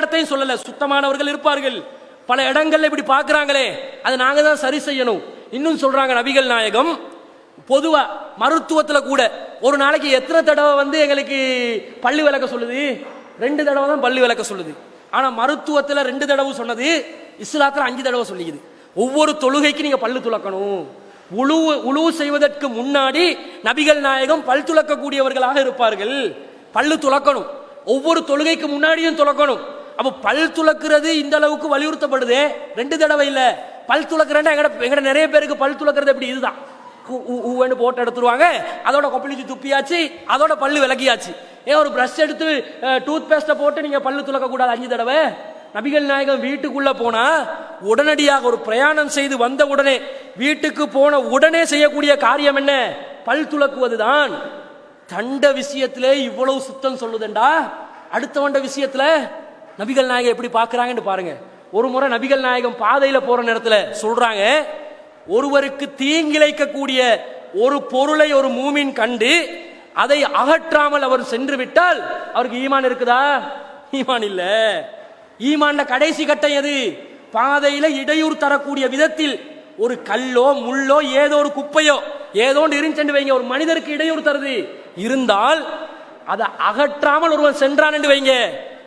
இடத்தையும் சொல்லல சுத்தமானவர்கள் இருப்பார்கள். பல இடங்கள்ல இப்படி பார்க்குறாங்களே அதை நாங்க தான் சரி செய்யணும். இன்னும் சொல்றாங்க நபிகள் நாயகம் பொதுவா மருத்துவத்துல கூட ஒரு நாளைக்கு எத்தனை தடவை வந்து எங்களுக்கு பள்ளி விளக்க சொல்லுது? ரெண்டு தடவை தான் பள்ளி விளக்க சொல்லுது. ஆனா மருத்துவத்துல ரெண்டு தடவை சொன்னது இஸ்லாத்துல அஞ்சு தடவை சொல்லிக்குது. ஒவ்வொரு தொழுகைக்கு நீங்க பல்லு துலக்கணும் உழுவு உழுவு செய்வதற்கு முன்னாடி நபிகள் நாயகம் பல் துலக்கக்கூடியவர்களாக இருப்பார்கள். பல்லு துலக்கணும் ஒவ்வொரு தொழுகைக்கு முன்னாடியும் துலக்கணும் அப்ப பல் துலக்கிறது இந்த அளவுக்கு வலியுறுத்தப்படுதே. ரெண்டு தடவை இல்ல. பல் துளக்குறேன்னா எங்கட எங்கட நிறைய பேருக்கு பல் துலக்கிறது எப்படி இதுதான். ஊன்னு போட்டு எடுத்துருவாங்க. அதோட கொப்பளிச்சு துப்பியாச்சு. அதோட பல்லு விளக்கியாச்சு. ஏன் ஒரு பிரஷ் எடுத்து டூத் பேஸ்ட்டை போட்டு நீங்க பல்லு துலக்க கூடாது அஞ்சு தடவை? நபிகள் நாயகம் வீட்டுக்குள்ள போனா உடனடியாக ஒரு பிரயாணம் செய்து வந்த உடனே வீட்டுக்கு போன உடனே செய்யக்கூடிய காரியம் என்ன? பல் துளக்குவதுதான். தண்ட விஷயத்திலே இவ்வளவு சுத்தம் சொல்லுதண்டா. அடுத்தவண்ட விஷயத்துல நபிகள் நாயகம் எப்படி பார்க்குறாங்கன்னு பாருங்க. ஒரு முறை நபிகள் நாயகம் பாதையில் போகிற நேரத்தில் சொல்கிறாங்க ஒருவருக்கு தீங்கிழைக்கக்கூடிய ஒரு பொருளை ஒரு மூமின் கண்டு அதை அகற்றாமல் அவர் சென்று விட்டால் அவருக்கு ஈமான் இருக்குதா? ஈமான் இல்ல. ஈமான்ல கடைசி கட்டம் எது? பாதையில இடையூறு தரக்கூடிய விதத்தில் ஒரு கல்லோ முள்ளோ ஏதோ ஒரு குப்பையோ ஏதோ ஒன்று இருந்துச்சு வைங்க ஒரு மனிதருக்கு இடையூறு தருது. இருந்தால் அதை அகற்றாமல் ஒருவன் சென்றான் என்று வைங்க.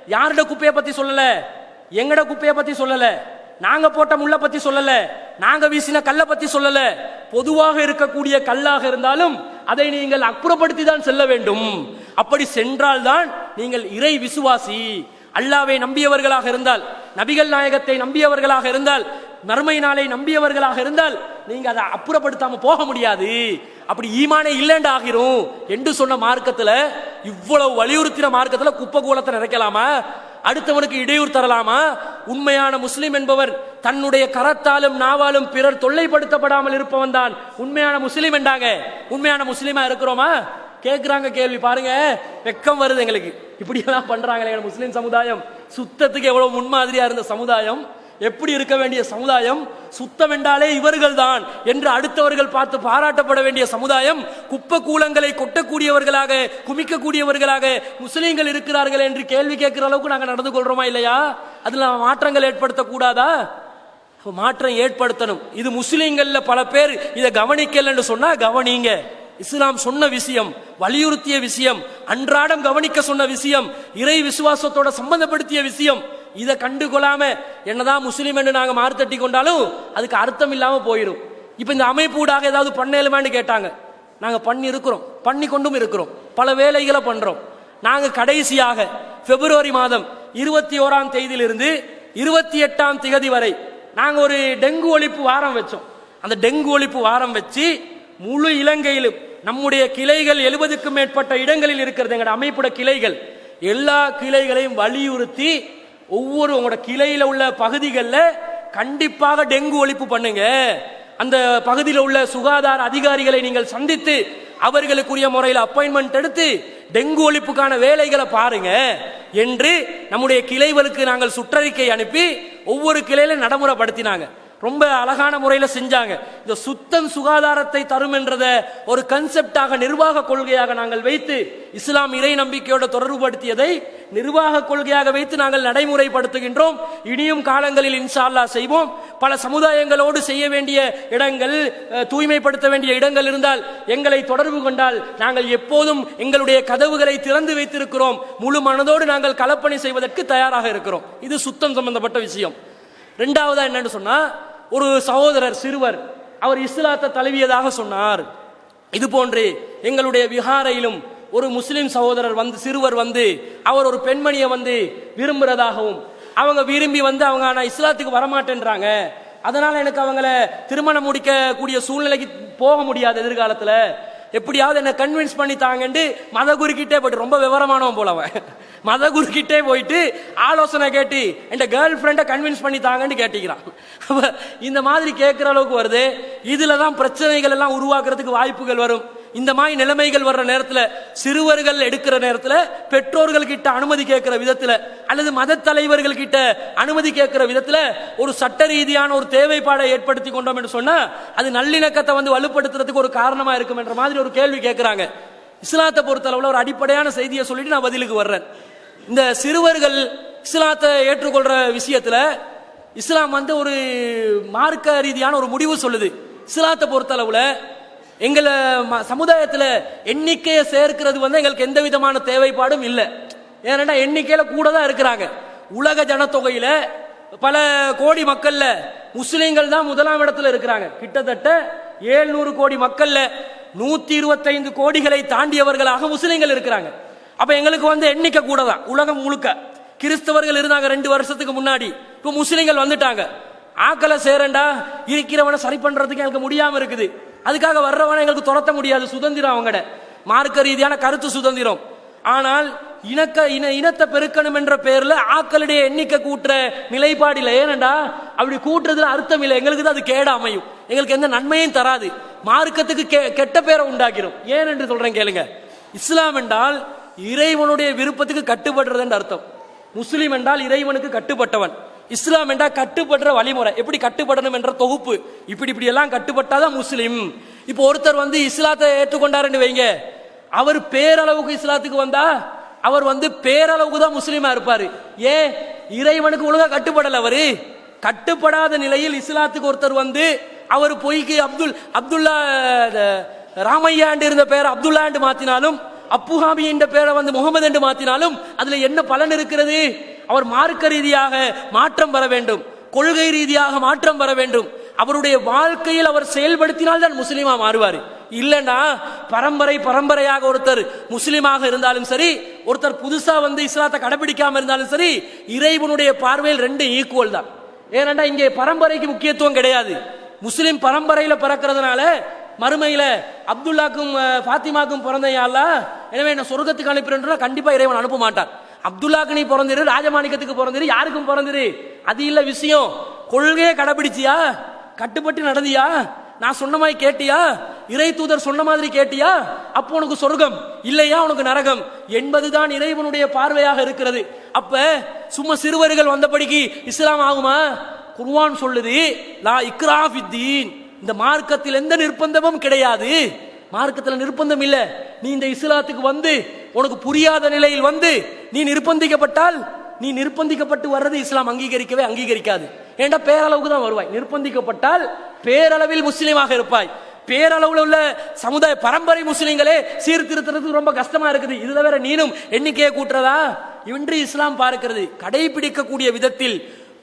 யாரோட குப்பையை பத்தி சொல்லல? எங்கட குப்பையை பத்தி சொல்லல? நாங்க போட்ட முள்ள பத்தி சொல்லல. நாங்க வீசின கல்லை பத்தி சொல்லல. பொதுவாக இருக்கக்கூடிய கல்லாக இருந்தாலும் அதை நீங்கள் அப்புறப்படுத்தி தான் செல்ல வேண்டும். அப்படி சென்றால்தான் நீங்கள் இறை விசுவாசி. அல்லாவை நம்பியவர்களாக இருந்தால் நபிகள் நாயகத்தை நம்பியவர்களாக இருந்தால் மறுமை நாளை நம்பியவர்களாக இருந்தால் நீங்க அதை அப்புறப்படுத்தாம போக முடியாது. அப்படி ஈமானே இல்லைண்டு ஆகிரும் என்று சொன்ன மார்க்கத்துல இவ்வளவு வலியுறுத்தின மார்க்கத்தில் குப்பகூலத்தை நிறைக்கலாமா? அடுத்தவனுக்கு இடையூறு தரலாமா? உண்மையான முஸ்லிம் என்பவர் தன்னுடைய கரத்தாலும் நாவாலும் பிறர் தொல்லைப்படுத்தப்படாமல் இருப்பவன் தான். உண்மையான முஸ்லிம் என்றாங்க. உண்மையான முஸ்லிமா இருக்கிறோமா? கேட்குறாங்க கேள்வி. பாருங்க வெக்கம் வருது எங்களுக்கு. இப்படி எல்லாம் பண்றாங்களே முஸ்லீம் முஸ்லிம் சமுதாயம். சுத்தத்துக்கு எவ்வளவு முன்மாதிரியா இருந்த சமுதாயம். எப்படி இருக்க வேண்டிய சமுதாயம் சுத்தம் என்றாலே இவர்கள் தான் என்று அடுத்தவர்கள் பார்த்து பாராட்டப்பட வேண்டிய சமுதாயம் குப்பை கூலங்களை கொட்டக்கூடியவர்களாக குமிக்கக்கூடியவர்களாக முஸ்லீம்கள் இருக்கிறார்கள் என்று கேள்வி கேட்கிற அளவுக்கு நாங்கள் நடந்து கொள்றோமா இல்லையா? அதில் மாற்றங்கள் ஏற்படுத்தக்கூடாதா? மாற்றம் ஏற்படுத்தணும். இது முஸ்லீம்கள்ல பல பேர் இதை கவனிக்கலன்னு சொன்னா கவனிங்க. இஸ்லாம் சொன்ன விஷயம் வலியுறுத்திய விஷயம் அன்றாடம் கவனிக்க சொன்ன விஷயம் இறை விசுவாசத்தோட சம்பந்தப்படுத்திய விஷயம் இதை கண்டுகொள்ளாம என்னதான் முஸ்லீம் என்று நாங்கள் மாறுத்தட்டி கொண்டாலும் அதுக்கு அர்த்தம் இல்லாமல் போயிடும் இப்போ இந்த அமைப்பு ஊடாக ஏதாவது பண்ணலுமான்னு கேட்டாங்க. நாங்கள் பண்ணி இருக்கிறோம் பண்ணி கொண்டும் இருக்கிறோம். பல வேலைகளை பண்றோம். நாங்கள் கடைசியாக பிப்ரவரி மாதம் இருபத்தி ஓராம் தேதியிலிருந்து இருபத்தி எட்டாம் திகதி வரை நாங்கள் ஒரு டெங்கு ஒழிப்பு வாரம் வச்சோம். அந்த டெங்கு ஒழிப்பு வாரம் வச்சு முழு இலங்கையிலும் நம்முடைய கிளைகள் எழுபதுக்கும் மேற்பட்ட இடங்களில் இருக்கிறது. எங்களோட அமைப்புட கிளைகள். எல்லா கிளைகளையும் வலியுறுத்தி ஒவ்வொரு உங்களோட கிளையில உள்ள பகுதிகளில் கண்டிப்பாக டெங்கு ஒழிப்பு பண்ணுங்க. அந்த பகுதியில் உள்ள சுகாதார அதிகாரிகளை நீங்கள் சந்தித்து அவர்களுக்குரிய முறையில் அப்பாயின்மெண்ட் எடுத்து டெங்கு ஒழிப்புக்கான வேலைகளை பாருங்க என்று நம்முடைய கிளைகளுக்கு நாங்கள் சுற்றறிக்கை அனுப்பி ஒவ்வொரு கிளையில நடைமுறைப்படுத்தினாங்க. ரொம்ப அழகான முறையில் செஞ்சாங்க. இந்த சுத்தம் சுகாதாரத்தை தரும் என்றத ஒரு கன்செப்டாக நிர்வாக கொள்கையாக நாங்கள் வைத்து இஸ்லாம் இறை நம்பிக்கையோட தொடர்புபடுத்தியதை நிர்வாக கொள்கையாக வைத்து நாங்கள் நடைமுறைப்படுத்துகின்றோம். இனியும் காலங்களில் இன்ஷா செய்வோம். பல சமுதாயங்களோடு செய்ய வேண்டிய இடங்கள் தூய்மைப்படுத்த வேண்டிய இடங்கள் இருந்தால் எங்களை தொடர்பு கொண்டால் நாங்கள் எப்போதும் எங்களுடைய கதவுகளை திறந்து வைத்திருக்கிறோம். முழு மனதோடு நாங்கள் களப்பணி செய்வதற்கு தயாராக இருக்கிறோம். இது சுத்தம் சம்பந்தப்பட்ட விஷயம். ரெண்டாவதா என்னன்னு சொன்னா ஒரு சகோதரர் சிறுவர் அவர் இஸ்லாத்தை தழுவியதாக சொன்னார். இது போன்று எங்களுடைய விஹாரையிலும் ஒரு முஸ்லிம் சகோதரர் வந்து சிறுவர் வந்து அவர் ஒரு பெண்மணியை வந்து விரும்புறதாகவும் அவங்க விரும்பி வந்து அவங்க ஆனால் இஸ்லாத்துக்கு வரமாட்டேன்றாங்க. அதனால எனக்கு அவங்கள திருமணம் முடிக்கக்கூடிய சூழ்நிலைக்கு போக முடியாது எதிர்காலத்தில். எப்படியாவது என்ன கன்வின்ஸ் பண்ணி தாங்கன்னு மத குருக்கிட்டே போயிட்டு ரொம்ப விவரமானவன் போல அவன். மத குருக்கிட்டே போயிட்டு ஆலோசனை கேட்டு என் கேர்ள் ஃப்ரெண்டை கன்வின்ஸ் பண்ணி தாங்கன்னு கேட்டிக்கிறான். இந்த மாதிரி கேட்குற அளவுக்கு வருது. இதுல தான் பிரச்சனைகள் எல்லாம் உருவாக்குறதுக்கு வாய்ப்புகள் வரும். இந்த மாதிரி நிலைமைகள் வர்ற நேரத்தில் சிறுவர்கள் எடுக்கிற நேரத்தில் பெற்றோர்கள் கிட்ட அனுமதி கேட்கிற விதத்தில் அல்லது மத தலைவர்கள் கிட்ட அனுமதி கேட்கிற விதத்தில் ஒரு சட்ட ரீதியான ஒரு தேவைப்பாடை ஏற்படுத்தி கொண்டோம் என்று சொன்னால் அது நல்லிணக்கத்தை வந்து வலுப்படுத்துறதுக்கு ஒரு காரணமாக இருக்கும் என்ற மாதிரி ஒரு கேள்வி கேட்குறாங்க. இஸ்லாத்தை பொறுத்தளவில் ஒரு அடிப்படையான செய்தியை சொல்லிட்டு நான் பதிலுக்கு வர்றேன். இந்த சிறுவர்கள் இஸ்லாத்தை ஏற்றுக்கொள்கிற விஷயத்தில் இஸ்லாம் வந்து ஒரு மார்க்க ரீதியான ஒரு முடிவு சொல்லுது. இஸ்லாத்தை பொறுத்தளவில் எங்களை ம- எண்ணிக்கையை சேர்க்கிறது வந்து எங்களுக்கு எந்த விதமான தேவைப்பாடும் இல்லை. ஏன்னா எண்ணிக்கையில் கூட தான் இருக்கிறாங்க. உலக ஜனத்தொகையில் பல கோடி மக்கள்ல முஸ்லீம்கள் தான் முதலாம் இடத்துல இருக்கிறாங்க. கிட்டத்தட்ட 700 கோடி மக்கள்ல நூத்தி இருபத்தைந்து கோடிகளை தாண்டியவர்களாக முஸ்லீம்கள் இருக்கிறாங்க. அப்ப எங்களுக்கு வந்து எண்ணிக்கை கூட தான் உலகம் முழுக்க. கிறிஸ்தவர்கள் இருந்தாங்க ரெண்டு வருஷத்துக்கு முன்னாடி. இப்போ முஸ்லீம்கள் வந்துட்டாங்க. ஆக்களை சேரண்டா இருக்கிறவனை சரி பண்றதுக்கு எனக்கு முடியாம இருக்குது. அதுக்காக வர்றவனை எங்களுக்கு துரத்த முடியாது சுதந்திரம் அவங்கட. மார்க்க ரீதியான கருத்து சுதந்திரம். ஆனால் இனக்க இன இனத்தை பெருக்கணும் என்ற பேர்ல ஆக்களுடைய எண்ணிக்கை கூட்டுற நிலைப்பாடு இல்லை. ஏனண்டா? அப்படி கூட்டுறதுல அர்த்தம் இல்லை. எங்களுக்கு தான் அது கேடு அமையும். எங்களுக்கு எந்த நன்மையும் தராது. மார்க்கத்துக்கு கெ- கெட்ட பேரை உண்டாக்கிடும் ஏன் என்று சொல்றேன் கேளுங்க. இஸ்லாம் என்றால் இறைவனுடைய விருப்பத்துக்கு கட்டுப்படுறதுன்னு அர்த்தம். முஸ்லீம் என்றால் இறைவனுக்கு கட்டுப்பட்டவன். இஸ்லாம் என்றால் கட்டுப்படுற வழிமுறை. எப்படி கட்டுப்படணும் என்ற தொகுப்பு. இப்படி இப்படி எல்லாம் கட்டுப்பட்டாதான் முஸ்லீம். இப்போ ஒருத்தர் வந்து இஸ்லாத்தை ஏற்றுக்கொண்டாருன்னு வைங்க. அவர் பேரளவுக்கு இஸ்லாத்துக்கு வந்தா அவர் வந்து பேரளவுக்கு தான் முஸ்லீமா இருப்பாரு. ஏன்? இறைவனுக்கு ஒழுங்கா கட்டுப்படல அவரு. கட்டுப்படாத நிலையில் இஸ்லாத்துக்கு ஒருத்தர் வந்து அவர் பொய்க்கு அப்துல் அப்துல்லா அஹ், ராமையாண்டு இருந்த பேரை அப்துல்லாண்டு மாத்தினாலும் அப்புஹாமி என்ற பேரை வந்து முகமது என்று மாத்தினாலும் அதுல என்ன பலன் இருக்கிறது? அவர் மார்க்க ரீதியாக மாற்றம் வர வேண்டும். கொள்கை ரீதியாக மாற்றம் வர வேண்டும். அவருடைய வாழ்க்கையில் அவர் செயல்படுத்தினால் தான் முஸ்லீமா மாறுவார். இல்லைன்னா பரம்பரை பரம்பரையாக ஒருத்தர் முஸ்லீமாக இருந்தாலும் சரி ஒருத்தர் புதுசா வந்து இஸ்லாத்தை கடைபிடிக்காம இருந்தாலும் சரி இறைவனுடைய பார்வையில் ரெண்டு ஈக்குவல் தான். ஏனண்டா இங்கே பரம்பரைக்கு முக்கியத்துவம் கிடையாது. முஸ்லீம் பரம்பரையில பிறக்கிறதுனால மறுமையில அப்துல்லாக்கும் ஃபாத்திமாக்கும் பிறந்த எனவே என்ன சொர்க்கத்துக்கு அனுப்பிடுன்றா கண்டிப்பா இறைவன் அனுப்ப மாட்டான். அப்துல்லாக்கு நீ பிறந்திரு ராஜமாணிக்கத்துக்கு பிறந்திரு யாருக்கும் பிறந்திரு? அது இல்லை விஷயம். கொள்கையை கடைபிடிச்சியா? கட்டுப்பட்டு நடந்தியா? நான் சொன்ன மாதிரி கேட்டியா? இறை தூதர் சொன்ன மாதிரி கேட்டியா? அப்போ உனக்கு சொர்க்கம் இல்லையா உனக்கு நரகம்? என்பதுதான் இறைவனுடைய பார்வையாக இருக்கிறது. அப்ப சும்மா சிறுவர்கள் வந்தபடிக்கு இஸ்லாம் ஆகுமா? குர்வான் சொல்லுது லா இக்ராஃபித்தீன் இந்த மார்க்கத்தில் எந்த நிர்பந்தமும் கிடையாது. மார்க்கத்தில் நிர்பந்தம் இல்லை. நீ இந்த இஸ்லாத்துக்கு வந்து உனக்கு புரியாத நிலையில் வந்து நீ நிர்பந்திக்கப்பட்டால் நீ நிர்பந்திக்கப்பட்டு வர்றது இஸ்லாம் அங்கீகரிக்கவே அங்கீகரிக்காது. ஏண்டா பேரளவுக்கு தான் வருவாய்? நிர்பந்திக்கப்பட்டால் பேரளவில் முஸ்லீமாக இருப்பாய். பேரளவுல உள்ள சமுதாய பரம்பரை முஸ்லீம்களே சீர்திருத்துறதுக்கு ரொம்ப கஷ்டமா இருக்குது. இதுல வேற நீனும் எண்ணிக்கையை கூட்டுறதா? இன்று இஸ்லாம் பார்க்கிறது கடைபிடிக்கக்கூடிய விதத்தில்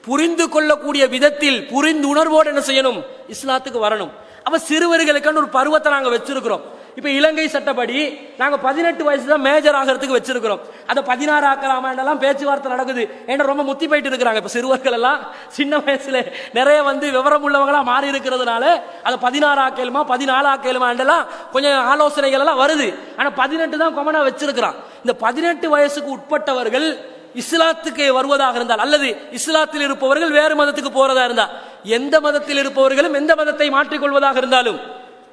புரிந்து கொள்ளக்கூடிய விதத்தில் புரிந்து உணர்வோடு என்ன செய்யணும்? இஸ்லாத்துக்கு வரணும். அப்ப சிறுவர்களுக்கான ஒரு பருவத்தை நாங்க வச்சிருக்கிறோம். இப்ப இலங்கை சட்டப்படி நாங்க பதினெட்டு வயசு தான் மேஜர் ஆகிறதுக்கு வச்சிருக்கிறோம். அதை பதினாறு ஆக்கலாமாண்டெல்லாம் பேச்சுவார்த்தை நடக்குது. ஏன்னா ரொம்ப முத்தி போயிட்டு இருக்கிறாங்க. இப்ப சிறுவர்கள் எல்லாம் சின்ன வயசுல நிறைய வந்து விவரம் உள்ளவங்களா மாறி இருக்கிறதுனால அதை பதினாறு ஆக்கலுமா பதினாலு ஆக்கலுமாண்டெல்லாம் கொஞ்சம் ஆலோசனைகள் எல்லாம் வருது. ஆனா பதினெட்டு தான் கொமனா வச்சிருக்கிறான். இந்த பதினெட்டு வயசுக்கு உட்பட்டவர்கள் இஸ்லாத்துக்கு வருவதாக இருந்தால் அல்லது இஸ்லாத்தில் இருப்பவர்கள் வேறு மதத்துக்கு போறதா இருந்தால் எந்த மதத்தில் இருப்பவர்களும் எந்த மதத்தை மாற்றிக்கொள்வதாக இருந்தாலும்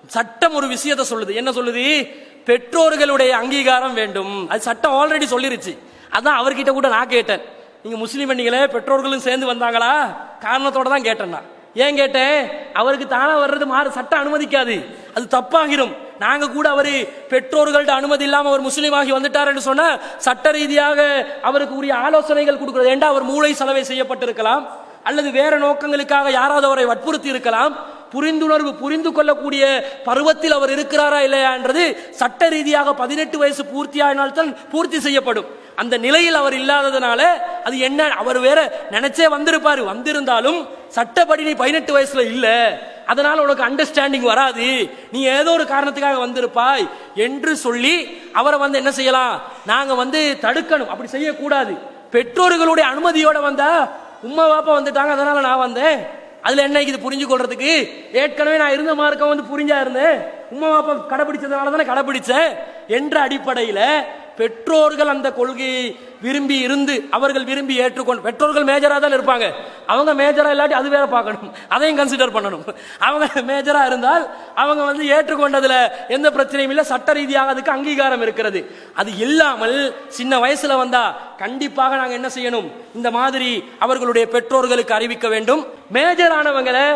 சட்டம் ஒரு விஷயத்தை சொல்லுது. என்ன சொல்லுது? பெற்றோர்களுடைய அங்கீகாரம் வேண்டும். அது சட்டம் ஆல்ரெடி சொல்லிருச்சு. அதான் அவர்கிட்ட கூட நான் கேட்டேன். நீங்க முஸ்லீம் பண்ணீங்களே பெற்றோர்களும் சேர்ந்து வந்தாங்களா? காரணத்தோட தான் கேட்டேன் நான். ஏன் கேட்டேன்? அவருக்கு தானா வர்றது மாறு சட்டம் அனுமதிக்காது. அது தப்பாகிரும். நாங்க கூட அவரு பெற்றோர்கள்ட்ட அனுமதி இல்லாமல் அவர் முஸ்லீம் ஆகி வந்துட்டாருன்னு சொன்னா சட்ட ரீதியாக அவருக்கு உரிய ஆலோசனைகள் கொடுக்கிறது. ஏண்டா அவர் மூளை செலவை செய்யப்பட்டிருக்கலாம்? அல்லது வேற நோக்கங்களுக்காக யாராவது அவரை வற்புறுத்தி இருக்கலாம்? புரிந்துணர்வு புரிந்து கொள்ளக்கூடிய பருவத்தில் அவர் இருக்கிறாரா இல்லையான்றது சட்ட ரீதியாக பதினெட்டு வயசு பூர்த்தியானால் பூர்த்தி செய்யப்படும். அந்த நிலையில் அவர் இல்லாததுனால அது என்ன அவர் வேற நினைச்சே வந்திருப்பாரு. வந்திருந்தாலும் சட்டப்படி நீ பதினெட்டு வயசுல இல்லை. அதனால உனக்கு அண்டர்ஸ்டாண்டிங் வராது. நீ ஏதோ ஒரு காரணத்துக்காக வந்திருப்பாய் என்று சொல்லி அவரை வந்து என்ன செய்யலாம்? நாங்க வந்து தடுக்கணும். அப்படி செய்யக்கூடாது. பெற்றோர்களுடைய அனுமதியோட வந்தா உமா பாப்பா வந்துட்டாங்க அதனால நான் வந்தேன். அதுல என்ன இது புரிஞ்சு கொள்றதுக்கு ஏற்கனவே நான் இருந்த மார்க்கம் வந்து புரிஞ்சா இருந்தேன். உமா பாப்பா கடைபிடிச்சதுனால தானே கடைபிடிச்சேன். என்ற அடிப்படையில பெற்றோர்கள் அந்த கொள்கையை விரும்பி இருந்து அவர்கள் விரும்பி ஏற்றுக்கொண்டு பெற்றோர்கள் மேஜராக தான் இருப்பாங்க. அவங்க மேஜராக இல்லாட்டி அது வேற பார்க்கணும். அதையும் கன்சிடர் பண்ணணும். அவங்க மேஜராக இருந்தால் அவங்க வந்து ஏற்றுக்கொண்டதில் எந்த பிரச்சனையும் இல்லை. சட்ட ரீதியாக அதுக்கு அங்கீகாரம் இருக்கிறது. அது இல்லாமல் சின்ன வயசில் வந்தால் கண்டிப்பாக நாங்கள் என்ன செய்யணும்? இந்த மாதிரி அவர்களுடைய பெற்றோர்களுக்கு அறிவிக்க வேண்டும். மேஜர் ஆனவங்களை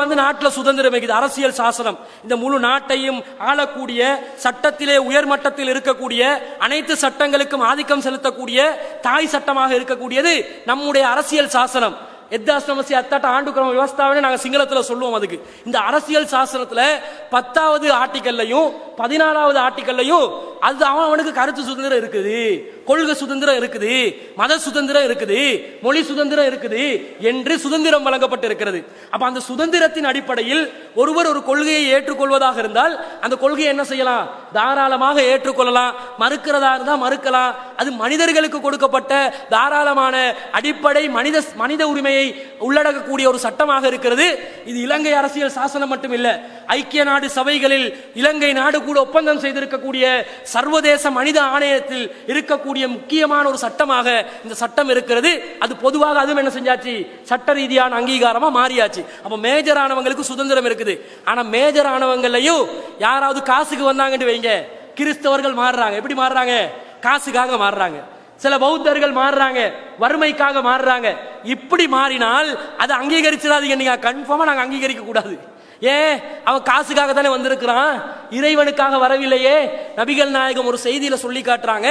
வந்து நாட்டில் சுதந்திரம் இருக்குது அரசியல் சாசனம். இந்த முழு நாட்டையும் ஆளக்கூடிய சட்டத்திலே உயர்மட்டத்தில் இருக்கக்கூடிய அனைத்து சட்டங்களுக்கும் ஆதிக்கம் செலுத்தக்கூடிய தாய் சட்டமாக இருக்கக்கூடியது நம்முடைய அரசியல் சாசனம். எத்தாசிரமசி அத்தாட்ட ஆண்டு கிரம விவஸ்தாவே நாங்கள் சிங்களத்தில் சொல்லுவோம் அதுக்கு. இந்த அரசியல் சாசனத்தில் பத்தாவது ஆர்டிக்கல்லையும் பதினாலாவது ஆர்டிக்கல்லையும் அது அவன் அவனுக்கு கருத்து சுதந்திரம் இருக்குது. கொள்கை சுதந்திரம் இருக்குது மத சுதந்திரம் இருக்குது மொழி சுதந்திரம் இருக்குது என்று சுதந்திரம் வழங்கப்பட்டிருக்கிறது. அப்ப அந்த சுதந்திரத்தின் அடிப்படையில் ஒருவர் ஒரு கொள்கையை ஏற்றுக்கொள்வதாக இருந்தால் அந்த கொள்கையை என்ன செய்யலாம்? தாராளமாக ஏற்றுக்கொள்ளலாம். மறுக்கிறதா இருந்தால் மறுக்கலாம். அது மனிதர்களுக்கு கொடுக்கப்பட்ட தாராளமான அடிப்படை மனித மனித உரிமையை உள்ளடக்கக்கூடிய ஒரு சட்டமாக இருக்கிறது. இது இலங்கை அரசியல் சாசனம் மட்டும் இல்லை ஐக்கிய நாடு சபைகளில் இலங்கை நாடு கூட ஒப்பந்தம் செய்திருக்கக்கூடிய சர்வதேச மனித ஆணையத்தில் இருக்கக்கூடிய முக்கியமான ஒரு சட்டமாக இந்த சட்டம் இருக்கிறது. அது பொதுவாக அதுவும் என்ன செஞ்சாச்சு? சட்ட ரீதியான அங்கீகாரமா மாறியாச்சு. அப்ப மேஜர் ஆனவங்களுக்கு சுதந்திரம் இருக்குது. ஆனா மேஜர் ஆனவங்களையும் யாராவது காசுக்கு வந்தாங்கன்னு வைங்க. கிறிஸ்தவர்கள் மாறுறாங்க. எப்படி மாறுறாங்க? காசுக்காக மாறுறாங்க. சில பௌத்தர்கள் மாறுறாங்க. வறுமைக்காக மாறுறாங்க. இப்படி மாறினால் அதை அங்கீகரிச்சிடாதீங்க நீங்க. கன்ஃபார்மா நாங்க அங்கீகரிக்க கூடாது. ஏன் அவன் காசுக்காக தானே வந்திருக்கிறான்? இறைவனுக்காக வரவில்லையே. நபிகள் நாயகம் ஒரு செய்தியில சொல்லி காட்டுறாங்க.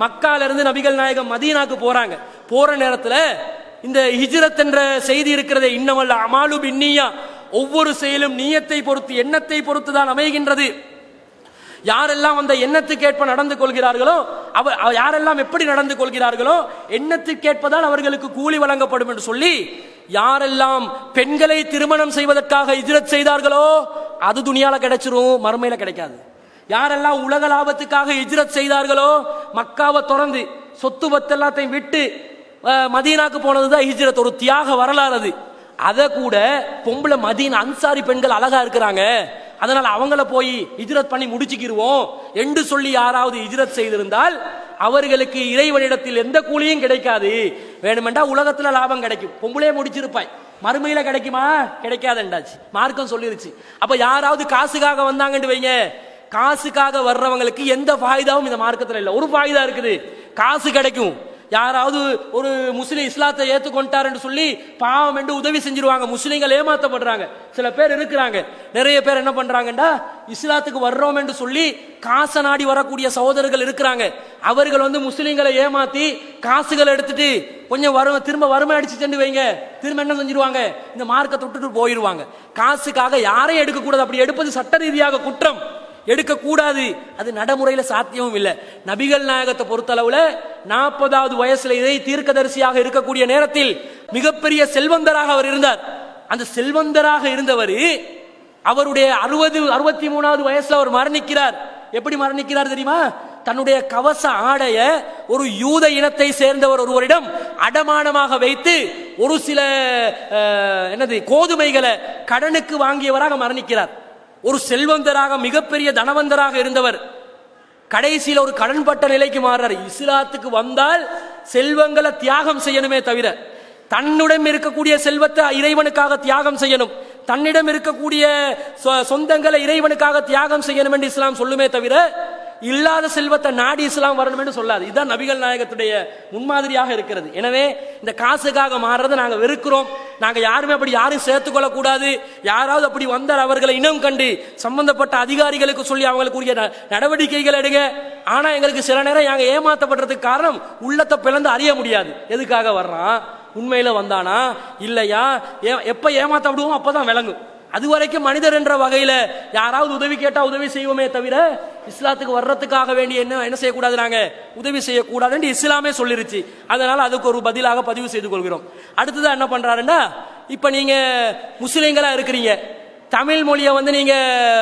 மக்கால இருந்து நபிகள் நாயகம் மதீனாக்கு போறாங்க. போற நேரத்துல இந்த ஹிஜ்ரத் என்ற செய்தி இருக்கிறதே இன்னமல்ல அமாலு பின்னியா. ஒவ்வொரு செயலும் நீயத்தை பொறுத்து எண்ணத்தை பொறுத்து தான் அமைகின்றது. யாரெல்லாம் அந்த எண்ணத்துக்கேற்ப நடந்து கொள்கிறார்களோ அவர் யாரெல்லாம் எப்படி நடந்து கொள்கிறார்களோ எண்ணத்துக்கேற்பதால் அவர்களுக்கு கூலி வழங்கப்படும் என்று சொல்லி யாரெல்லாம் பெண்களை திருமணம் செய்வதற்காக இஜரத் செய்தார்களோ அது துணியால கிடைச்சிரும் மறுமையில கிடைக்காது. யாரெல்லாம் உலக லாபத்துக்காக இஜரத் செய்தார்களோ மக்காவை திறந்து சொத்து பத்து எல்லாத்தையும் விட்டு மதீனாக்கு போனது தான் ஹிஜ்ரத். ஒரு தியாக வரலாறு அது. அதை கூட பொம்பளை மதீன் அன்சாரி பெண்கள் அழகா இருக்கிறாங்க. அதனால அவங்கள போய் ஹிஜ்ரத் பண்ணி முடிச்சுக்கிடுவோம் என்று சொல்லி யாராவது ஹிஜ்ரத் செய்திருந்தால் அவர்களுக்கு இறைவனிடத்தில் எந்த கூலியும் கிடைக்காது. வேணுமெண்டா உலகத்துல லாபம் கிடைக்கும். பொம்பளே முடிச்சிருப்பாய். மறுமையில கிடைக்குமா? கிடைக்காதண்டாச்சு மார்க்கம் சொல்லிருச்சு. அப்ப யாராவது காசுக்காக வந்தாங்கன்னு வைங்க. காசுக்காக வர்றவங்களுக்கு எந்த ஃபாய்தாவும் இந்த மார்க்கத்துல இல்ல. ஒரு ஃபாய்தா இருக்குது. காசு கிடைக்கும். யாராவது ஒரு முஸ்லீம் இஸ்லாத்தை ஏத்துக்கொண்டாருன்னு சொல்லி பாவம் என்று உதவி செஞ்சிருவாங்க. முஸ்லீம்கள் ஏமாத்தப்படுறாங்க. சில பேர் இருக்கிறாங்க. நிறைய பேர் என்ன பண்றாங்கடா இஸ்லாத்துக்கு வர்றோம் என்று சொல்லி காசை நாடி வரக்கூடிய சகோதரர்கள் இருக்கிறாங்க. அவர்கள் வந்து முஸ்லீம்களை ஏமாத்தி காசுகளை எடுத்துட்டு கொஞ்சம் வரும் திரும்ப வறுமை அடிச்சு சென்று வைங்க. திரும்ப என்ன செஞ்சிருவாங்க? இந்த மார்க்கத்தை விட்டுட்டு போயிடுவாங்க காசுக்காக யாரையும் எடுக்கக்கூடாது. அப்படி எடுப்பது சட்ட ரீதியாக குற்றம். எடுக்கக்கூடாது. அது நடைமுறையில் சாத்தியமும் இல்லை. நபிகள் நாயகத்தை பொறுத்தளவுல நாற்பதாவது வயசுல இதை தீர்க்கதரிசியாக இருக்கக்கூடிய நேரத்தில் மிகப்பெரிய செல்வந்தராக அவர் இருந்தார். அந்த செல்வந்தராக இருந்தவர் அவருடைய அறுபது அறுபத்தி மூணாவது வயசுல அவர் மரணிக்கிறார். எப்படி மரணிக்கிறார் தெரியுமா? தன்னுடைய கவச ஆடைய ஒரு யூத இனத்தை சேர்ந்தவர் ஒருவரிடம் அடமானமாக வைத்து ஒரு சில என்னது கோதுமைகளை கடனுக்கு வாங்கியவராக மரணிக்கிறார். ஒரு செல்வந்தராக மிகப்பெரிய தனவந்தராக இருந்தவர். கடைசியில் ஒரு கடன்பட்ட நிலைக்கு மாறுறார். இஸ்லாத்துக்கு வந்தால் செல்வங்களை தியாகம் செய்யணுமே தவிர தன்னுடன் இருக்கக்கூடிய செல்வத்தை இறைவனுக்காக தியாகம் செய்யணும். தன்னிடம் இருக்கக்கூடிய சொ- சொந்தங்களை இறைவனுக்காக தியாகம் செய்யணும் என்று இஸ்லாம் சொல்லுமே தவிர இல்லாத செல்வத்தை நாடி இஸ்லாம் வரணும் என்று சொல்லாது. இதுதான் நபிகள் நாயகத்துடைய முன்மாதிரியாக இருக்கிறது. எனவே இந்த காசுக்காக மாறுறதை நாங்கள் வெறுக்கிறோம். நாங்கள் யாருமே அப்படி யாரும் சேர்த்துக்கொள்ளக்கூடாது யாராவது அப்படி வந்தால் அவர்களை இனம் கண்டு சம்பந்தப்பட்ட அதிகாரிகளுக்கு சொல்லி அவங்களுக்குரிய ந- நடவடிக்கைகள் எடுங்க. ஆனால் எங்களுக்கு சில நேரம் நாங்கள் ஏமாற்றப்படுறதுக்கு காரணம் உள்ளத்தை பிளந்து அறிய முடியாது. எதுக்காக வர்றான்? உண்மையில் வந்தானா? இல்லையா? எப்போ ஏமாற்ற விடுவோம் விடுவோம் அப்பதான் விளங்கும். அது வரைக்கும் மனிதர் என்ற வகையில யாராவது உதவி கேட்டா உதவி செய்வோமே தவிர இஸ்லாத்துக்கு வர்றதுக்காக வேண்டிய என்ன என்ன செய்யக்கூடாது நாங்க? உதவி செய்யக்கூடாதுன்னு இஸ்லாமே சொல்லிருச்சு. அதனால அதுக்கு ஒரு பதிலாக பதிவு செய்து கொள்கிறோம். அடுத்ததான் என்ன பண்றாருன்னா இப்ப நீங்க முஸ்லீம்களா இருக்கிறீங்க. தமிழ் மொழியை வந்து நீங்க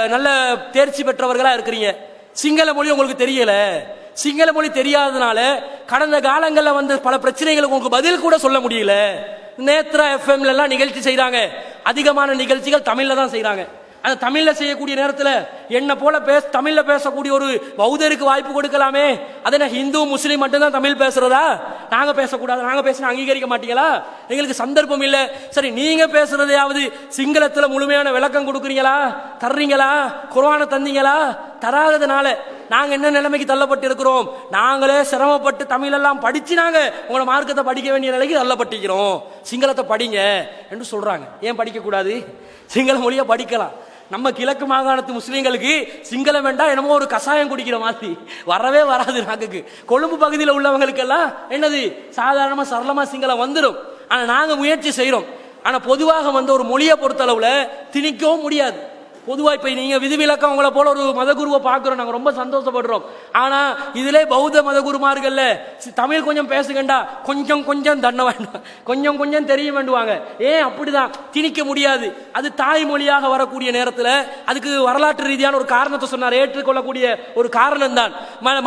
நல்ல தேர்ச்சி பெற்றவர்களா இருக்கிறீங்க. சிங்கள மொழி உங்களுக்கு தெரியல. சிங்கள மொழி தெரியாததுனால கடந்த காலங்களில் வந்து பல பிரச்சனைகளுக்கு உங்களுக்கு பதில் கூட சொல்ல முடியல. நேத்ரா எஃப்எம்ல எல்லாம் நிகழ்ச்சி செய்கிறாங்க அதிகமான நிகழ்ச்சிகள் தமிழில் தான் செய்கிறாங்க அந்த தமிழில் செய்யக்கூடிய நேரத்தில் என்னை போல பேச தமிழில் பேசக்கூடிய ஒரு பௌத்தருக்கு வாய்ப்பு கொடுக்கலாமே. அதை என்ன ஹிந்து முஸ்லீம் மட்டும்தான் தமிழ் பேசுறதா? நாங்கள் பேசக்கூடாது. நாங்கள் பேசினா அங்கீகரிக்க மாட்டீங்களா? எங்களுக்கு சந்தர்ப்பம் இல்லை. சரி நீங்கள் பேசுறதையாவது சிங்களத்தில் முழுமையான விளக்கம் கொடுக்குறீங்களா? தர்றீங்களா? குர்ஆனை தந்தீங்களா? தராததுனால நாங்கள் என்ன நிலைமைக்கு தள்ளப்பட்டு இருக்கிறோம் நாங்களே சிரமப்பட்டு தமிழெல்லாம் படித்து நாங்கள் உங்களை மார்க்கத்தை படிக்க வேண்டிய நிலைக்கு தள்ளப்பட்டிருக்கிறோம். சிங்களத்தை படிங்க. என்று சொல்கிறாங்க ஏன் படிக்கக்கூடாது? சிங்கள மொழியை படிக்கலாம். நம்ம கிழக்கு மாகாணத்து முஸ்லீம்களுக்கு சிங்களம் வேண்டாம் என்னமோ ஒரு கஷாயம் குடிக்கிற மாதிரி. வரவே வராது நாக்குக்கு. கொழும்பு பகுதியில் உள்ளவங்களுக்கெல்லாம் என்னது? சாதாரணமாக சரளமாக சிங்களம் வந்துடும் ஆனால் நாங்கள் முயற்சி செய்கிறோம் ஆனால் பொதுவாக வந்து ஒரு மொழியை பொறுத்தளவில் திணிக்கவும் முடியாது. பொதுவாக இப்போ நீங்கள் விதிவிலக்கம் உங்களை போல ஒரு மதகுருவை பார்க்குறோம். நாங்கள் ரொம்ப சந்தோஷப்படுறோம். ஆனால் இதிலே பௌத்த மதகுருமார்கள்ல தமிழ் கொஞ்சம் பேசுகண்டா கொஞ்சம் கொஞ்சம் தண்ண வேண்டாம் கொஞ்சம் கொஞ்சம் தெரிய வேண்டுவாங்க ஏன் அப்படிதான்? திணிக்க முடியாது. அது தாய்மொழியாக வரக்கூடிய நேரத்தில் அதுக்கு வரலாற்று ரீதியான ஒரு காரணத்தை சொன்னார். ஏற்றுக்கொள்ளக்கூடிய ஒரு காரணம் தான்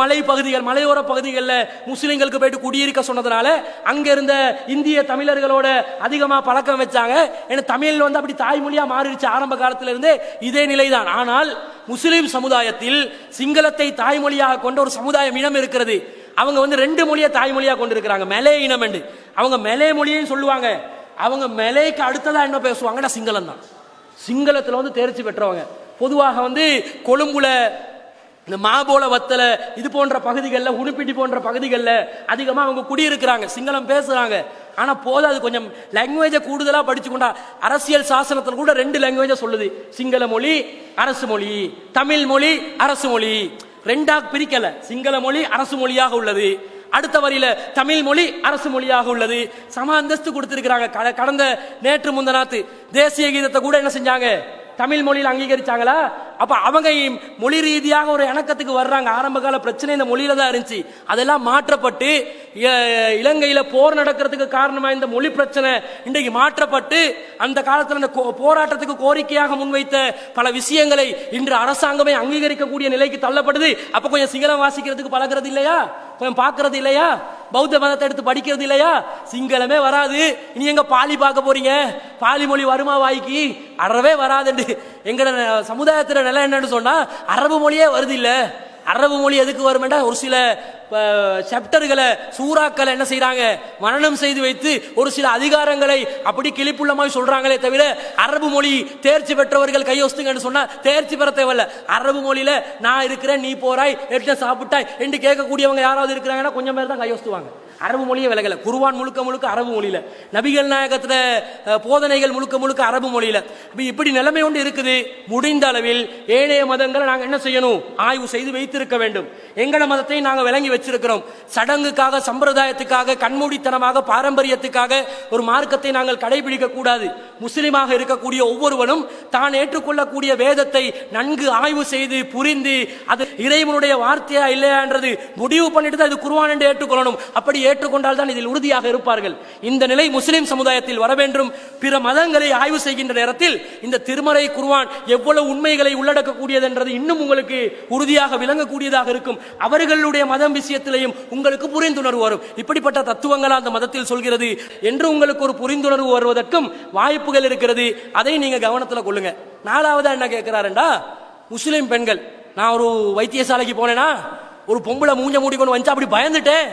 மலை பகுதிகள் மலையோர பகுதிகளில் முஸ்லீம்களுக்கு போயிட்டு குடியிருக்க சொன்னதுனால அங்க இருந்த இந்திய தமிழர்களோட அதிகமாக பழக்கம் வச்சாங்க. ஏன்னா தமிழ் வந்து அப்படி தாய்மொழியாக மாறிடுச்சு. ஆரம்ப காலத்திலிருந்து இதே நிலைதான். ஆனால் முஸ்லிம் சமுதாயத்தில் சிங்களத்தை தாய்மொழியாக கொண்ட ஒரு சமுதாயம் இனம் இருக்கிறது. அவங்க வந்து ரெண்டு மொழியை தாய்மொழியாக கொண்டிருக்கிறாங்க. மெலே இனம் என்று. அவங்க மெலே மொழியையும் சொல்லுவாங்க. அவங்க மெலேக்கு அடுத்ததா என்ன பேசுவாங்கன்னா சிங்களம் தான் சிங்களத்தில் வந்து தேர்ச்சி பெற்றவங்க. பொதுவாக வந்து கொழும்புல இந்த மாபோல வத்தல இது போன்ற பகுதிகளில் உடுப்பிட்டி போன்ற பகுதிகளில் அதிகமாக அவங்க குடியிருக்கிறாங்க சிங்களம் பேசுகிறாங்க ஆனால் போதும் அது கொஞ்சம் லாங்குவேஜை கூடுதலாக படிச்சு கொண்டா அரசியல் சாசனத்தில் கூட ரெண்டு லாங்குவேஜை சொல்லுது. சிங்கள மொழி அரசு மொழி தமிழ் மொழி அரசு மொழி. ரெண்டாக பிரிக்கலை. சிங்கள மொழி அரசு மொழியாக உள்ளது. அடுத்த வரியில தமிழ் மொழி அரசு மொழியாக உள்ளது. சம அந்தஸ்து கொடுத்திருக்கிறாங்க. கட- கடந்த நேற்று முந்தநாத்து தேசிய கீதத்தை கூட என்ன செஞ்சாங்க? தமிழ் மொழியில் அங்கீகரிச்சாங்களா? அப்ப அவங்க மொழி ரீதியாக ஒரு இணக்கத்துக்கு வர்றாங்க. ஆரம்ப கால பிரச்சனை இந்த மொழியில தான் இருந்துச்சு. அதெல்லாம் மாற்றப்பட்டு இ- இலங்கையில போர் நடக்கிறதுக்கு காரணமா இந்த மொழி பிரச்சனை இன்றைக்கு மாற்றப்பட்டு அந்த காலத்தில் அந்த கோ- போராட்டத்துக்கு கோரிக்கையாக முன்வைத்த பல விஷயங்களை இன்று அரசாங்கமே அங்கீகரிக்கக்கூடிய நிலைக்கு தள்ளப்படுது. அப்ப கொஞ்சம் சிங்களம் வாசிக்கிறதுக்கு பழகிறது இல்லையா? கொஞ்சம் பார்க்கறது இல்லையா? பௌத்த மதத்தை எடுத்து படிக்கிறது இல்லையா? சிங்களமே வராது. இனி எங்க பாலி பார்க்க போறீங்க? பாலி மொழி வருமா வாய்க்கு? அறவே வராதுண்டு. எங்கட சமுதாயத்துல நிலை என்னன்னு சொன்னா அரபு மொழியே வருது இல்லை. அரபு மொழி எதுக்கு வருமெண்டா ஒரு சில சாப்டர்களை சூறாக்களை என்ன செய்கிறாங்க மரணம் செய்து வைத்து ஒரு சில அதிகாரங்களை அப்படி கிளிப்புள்ளமாய் சொல்றாங்களே தவிர அரபு மொழி தேர்ச்சி பெற்றவர்கள் கையொசுங்கன்னு சொன்னா தேர்ச்சி பெற தேவையில்ல. அரபு மொழியில நான் இருக்கிறேன் நீ போறாய் எட்ட சாப்பிட்டாய் என்று கேட்கக்கூடியவங்க யாராவது இருக்கிறாங்கன்னா கொஞ்சம் பேர் தான் கையொசுவாங்க அரபு மொழியை விலகல. குருவான் முழுக்க முழுக்க அரபு மொழியில. நபிகள் நாயகத்துல போதனைகள் முழுக்க முழுக்க அரபு மொழியில. அப்ப இப்படி நிலைமை ஒன்று இருக்குது. முடிந்த அளவில் ஏனைய மதங்களை நாங்க என்ன செய்யணும்? ஆய்வு செய்து வைத்திருக்க வேண்டும். எங்கள மதத்தை நாங்க விளங்கி வச்சிருக்கிறோம். சடங்குக்காக சம்பிரதாயத்துக்காக கண்மூடித்தனமாக பாரம்பரியத்துக்காக ஒரு மார்க்கத்தை நாங்கள் கடைபிடிக்க கூடாது. முஸ்லிமாக இருக்கக்கூடிய ஒவ்வொருவனும் தான் ஏற்றுக்கொள்ளக்கூடிய வேதத்தை நன்கு ஆய்வு செய்து புரிந்து அது இறைவனுடைய வார்த்தையா இல்லையான்றது முடிவு பண்ணிட்டு தான் இது குருவான் என்று ஏற்றுக்கொள்ளணும். அப்படி ஏற்றுக்கொண்டால் தான் இதில் உறுதியாக இருப்பார்கள். இந்த நிலை முஸ்லிம் சமுதாயத்தில் வர வேண்டும் பிற மதங்களை ஆய்வு செய்கின்ற நேரத்தில் இந்த திருமறை குர்வான் எவ்வளவு உண்மைகளை உள்ளடக்கக்கூடியது என்றது இன்னும் உங்களுக்கு உறுதியாக விளங்கக்கூடியதாக இருக்கும். அவர்களுடைய மதம் விஷயத்திலையும் உங்களுக்கு புரிந்துணர்வு வரும். இப்படிப்பட்ட தத்துவங்கள் அந்த மதத்தில் சொல்கிறது. என்று உங்களுக்கு ஒரு புரிந்துணர்வு வருவதற்கும் வாய்ப்புகள் இருக்கிறது. அதை நீங்க கவனத்தில் கொள்ளுங்க. நாலாவதா என்ன கேட்கிறாருண்டா? முஸ்லிம் பெண்கள். நான் ஒரு வைத்தியசாலைக்கு போனேனா? ஒரு பொம்பளை மூஞ்ச மூடிக்கொண்டு வந்துச்சு அப்படி பயந்துட்டேன்.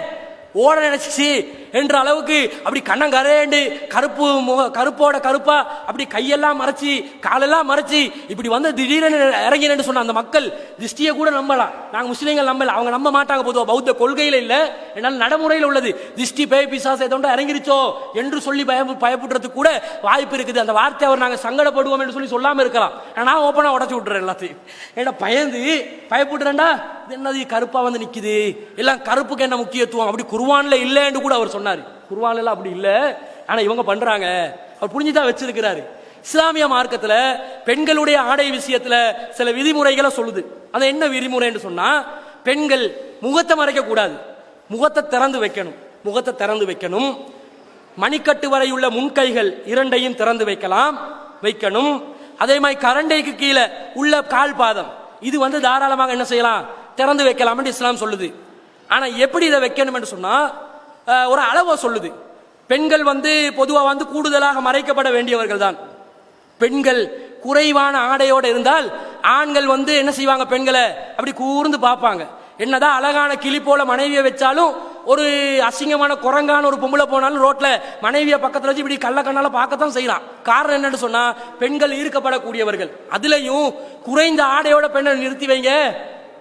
ஓட நினைச்சிச்சு என்ற அளவுக்கு அப்படி கண்ணங்கரேண்டு கருப்பு முக கருப்போட கருப்பா அப்படி கையெல்லாம் மறைச்சி காலெல்லாம் மறைச்சி இப்படி வந்து திடீரென இறங்கினு சொன்ன அந்த மக்கள் திருஷ்டியை கூட நம்பலாம். நாங்கள் முஸ்லீம்கள் நம்பல. அவங்க நம்ப மாட்டாங்க பொதுவாக பௌத்த கொள்கையில இல்லை. என்னால் நடைமுறையில் உள்ளது. திஷ்டி பேய் பிசாசு எதோண்டா இறங்கிருச்சோ என்று சொல்லி பய பயப்படுறது கூட வாய்ப்பு இருக்குது. அந்த வார்த்தை அவர் நாங்கள் சங்கடப்படுவோம் என்று சொல்லி சொல்லாமல் இருக்கலாம். நான் ஓப்பனாக உடச்சி விட்டுறேன் எல்லாத்தையும். ஏன்னா பயந்து? பயப்படுறேன்டா இது என்னது? கருப்பாக வந்து நிற்குது எல்லாம் கருப்புக்கு என்ன முக்கியத்துவம்? அப்படி குருவானில் இல்லைன்னு கூட அவர் சொன்னார். குருவானில் அப்படி இல்லை. ஆனால் இவங்க பண்ணுறாங்க அவர் புரிஞ்சுதான் வச்சிருக்கிறாரு. இஸ்லாமிய மார்க்கத்தில் பெண்களுடைய ஆடை விஷயத்தில் சில விதிமுறைகளை சொல்லுது. அது என்ன விதிமுறைன்னு சொன்னால் பெண்கள் முகத்தை மறைக்கக்கூடாது. முகத்தை திறந்து வைக்கணும். முகத்தை திறந்து வைக்கணும். மணிக்கட்டு வரை உள்ள முன்கைகள் இரண்டையும் திறந்து வைக்கலாம் வைக்கணும். அதே மாதிரி கரண்டைக்கு கீழே உள்ள கால் பாதம் இது வந்து தாராளமாக என்ன செய்யலாம்? திறந்து வைக்கலாம் இஸ்லாம் சொல்லுது. ஆனா எப்படி இதை வைக்கணும் என்று சொன்னா ஒரு அளவை சொல்லுது. பெண்கள் வந்து பொதுவாக வந்து கூடுதலாக மறைக்கப்பட வேண்டியவர்கள் தான். பெண்கள் குறைவான ஆடையோடு இருந்தால் ஆண்கள் வந்து என்ன செய்வாங்க பெண்களை? அப்படி கூர்ந்து பார்ப்பாங்க. என்னதான் அழகான கிளி போல மனைவியை வச்சாலும் ஒரு அசிங்கமான குரங்கான ஒரு பொம்பளை போனாலும் ரோட்ல மனைவியை பக்கத்துல வச்சு இப்படி கள்ள கண்ணால பார்க்கத்தான் செய்யறான். காரணம் என்னன்னு சொன்னா பெண்கள் ஈர்க்கப்படக்கூடியவர்கள். அதுலயும் குறைந்த ஆடையோட பெண்ணை நிறுத்தி வைங்க.